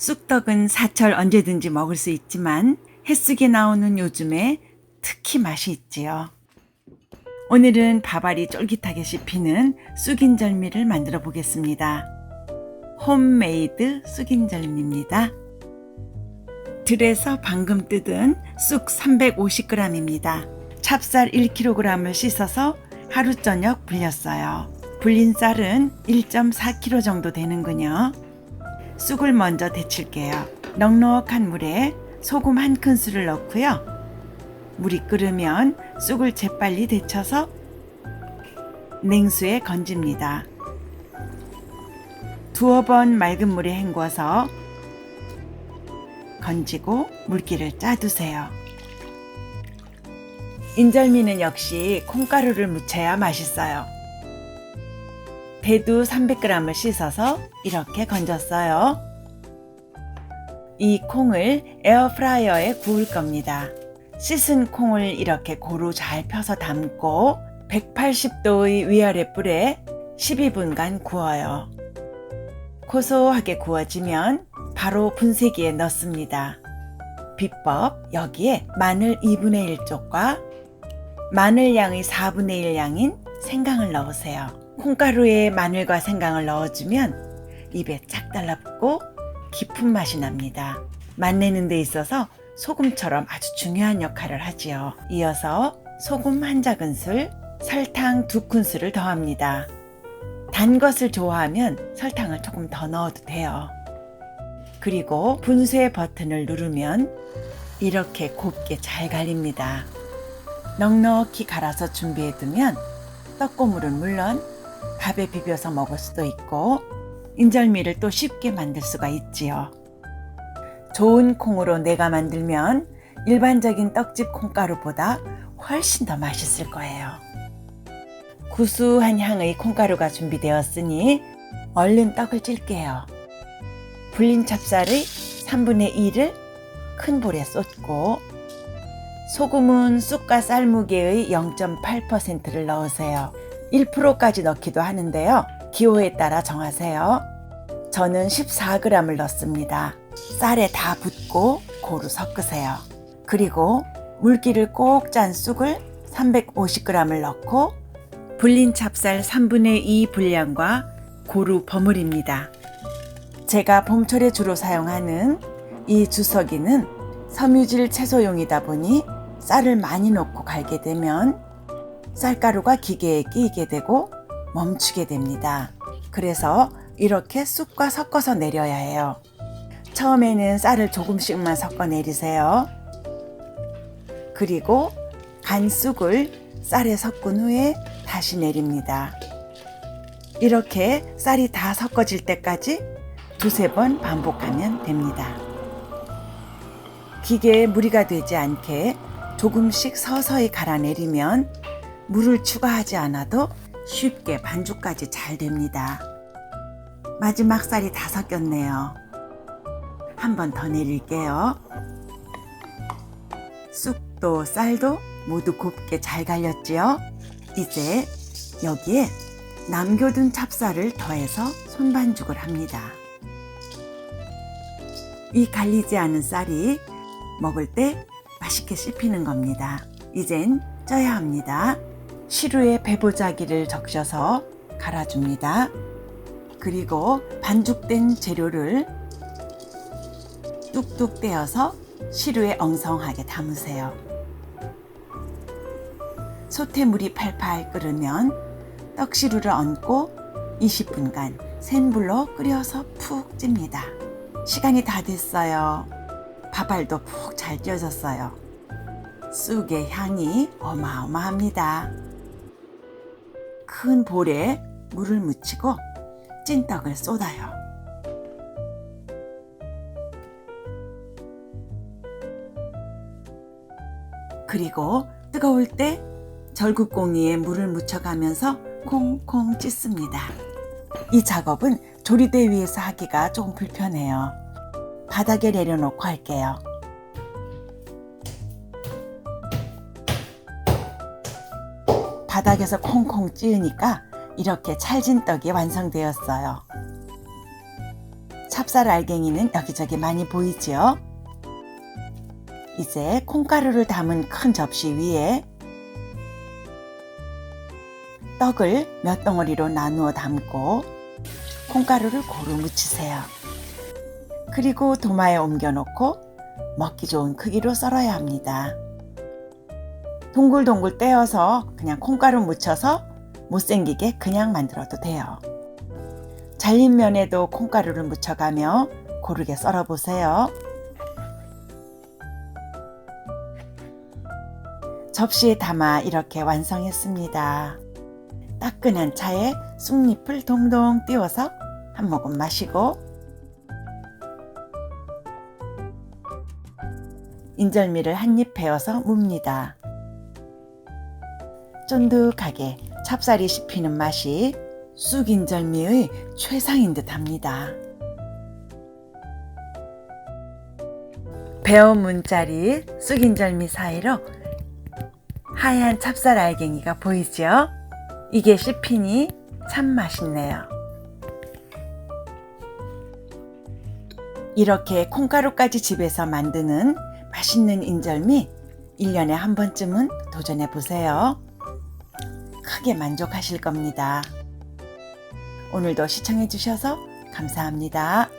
쑥떡은 사철 언제든지 먹을 수 있지만 햇쑥이 나오는 요즘에 특히 맛이 있지요. 오늘은 밥알이 쫄깃하게 씹히는 쑥인절미를 만들어 보겠습니다. 홈메이드 쑥인절미입니다. 들에서 방금 뜯은 쑥 350g입니다. 찹쌀 1kg을 씻어서 하루 저녁 불렸어요. 불린 쌀은 1.4kg 정도 되는군요. 쑥을 먼저 데칠게요. 넉넉한 물에 소금 한 큰술을 넣고요. 물이 끓으면 쑥을 재빨리 데쳐서 냉수에 건집니다. 두어 번 맑은 물에 헹궈서 건지고 물기를 짜두세요. 인절미는 역시 콩가루를 묻혀야 맛있어요. 대두 300g을 씻어서 이렇게 건졌어요. 이 콩을 에어프라이어에 구울 겁니다. 씻은 콩을 이렇게 고루 잘 펴서 담고 180도의 위아래 불에 12분간 구워요. 고소하게 구워지면 바로 분쇄기에 넣습니다. 비법 여기에 마늘 2분의 1쪽과 마늘 양의 4분의 1 양인 생강을 넣으세요. 콩가루에 마늘과 생강을 넣어주면 입에 착 달라붙고 깊은 맛이 납니다. 맛내는 데 있어서 소금처럼 아주 중요한 역할을 하지요. 이어서 소금 한 작은술, 설탕 두 큰술을 더합니다. 단 것을 좋아하면 설탕을 조금 더 넣어도 돼요. 그리고 분쇄 버튼을 누르면 이렇게 곱게 잘 갈립니다. 넉넉히 갈아서 준비해 두면 떡고물은 물론 밥에 비벼서 먹을 수도 있고 인절미를 또 쉽게 만들 수가 있지요. 좋은 콩으로 내가 만들면 일반적인 떡집 콩가루보다 훨씬 더 맛있을 거예요. 구수한 향의 콩가루가 준비되었으니 얼른 떡을 찔게요. 불린 찹쌀의 3분의 1을 큰 볼에 쏟고 소금은 쑥과 쌀무게의 0.8%를 넣으세요. 1%까지 넣기도 하는데요. 기호에 따라 정하세요. 저는 14g을 넣습니다. 쌀에 다 붓고 고루 섞으세요. 그리고 물기를 꼭 짠 쑥을 350g을 넣고 불린 찹쌀 3분의 2 분량과 고루 버무립니다. 제가 봄철에 주로 사용하는 이 주석이는 섬유질 채소용이다 보니 쌀을 많이 넣고 갈게 되면 쌀가루가 기계에 끼게 되고 멈추게 됩니다. 그래서 이렇게 쑥과 섞어서 내려야 해요. 처음에는 쌀을 조금씩만 섞어 내리세요. 그리고 간 쑥을 쌀에 섞은 후에 다시 내립니다. 이렇게 쌀이 다 섞어질 때까지 두세 번 반복하면 됩니다. 기계에 무리가 되지 않게 조금씩 서서히 갈아내리면 물을 추가하지 않아도 쉽게 반죽까지 잘 됩니다. 마지막 쌀이 다 섞였네요. 한 번 더 내릴게요. 쑥도 쌀도 모두 곱게 잘 갈렸지요? 이제 여기에 남겨둔 찹쌀을 더해서 손반죽을 합니다. 이 갈리지 않은 쌀이 먹을 때 맛있게 씹히는 겁니다. 이젠 쪄야 합니다. 시루에 배보자기를 적셔서 갈아줍니다. 그리고 반죽된 재료를 뚝뚝 떼어서 시루에 엉성하게 담으세요. 소태물이 팔팔 끓으면 떡시루를 얹고 20분간 센 불로 끓여서 푹 찝니다. 시간이 다 됐어요. 밥알도 푹 잘 쪄졌어요. 쑥의 향이 어마어마합니다. 큰 볼에 물을 묻히고 찐떡을 쏟아요. 그리고 뜨거울 때 절국공이에 물을 묻혀가면서 콩콩 찢습니다. 이 작업은 조리대 위에서 하기가 조금 불편해요. 바닥에 내려놓고 할게요. 바닥에서 콩콩 찌으니까 이렇게 찰진 떡이 완성되었어요. 찹쌀 알갱이는 여기저기 많이 보이지요? 이제 콩가루를 담은 큰 접시 위에 떡을 몇 덩어리로 나누어 담고 콩가루를 고루 묻히세요. 그리고 도마에 옮겨놓고 먹기 좋은 크기로 썰어야 합니다. 동글동글 떼어서 그냥 콩가루 묻혀서 못생기게 그냥 만들어도 돼요. 잘린 면에도 콩가루를 묻혀가며 고르게 썰어보세요. 접시에 담아 이렇게 완성했습니다. 따끈한 차에 쑥잎을 동동 띄워서 한 모금 마시고 인절미를 한 입 베어서 뭅니다. 쫀득하게 찹쌀이 씹히는 맛이 쑥인절미의 최상인 듯 합니다. 베어 문자리 쑥인절미 사이로 하얀 찹쌀 알갱이가 보이죠? 이게 씹히니 참 맛있네요. 이렇게 콩가루까지 집에서 만드는 맛있는 인절미 1년에 한 번쯤은 도전해 보세요. 크게 만족하실 겁니다. 오늘도 시청해 주셔서 감사합니다.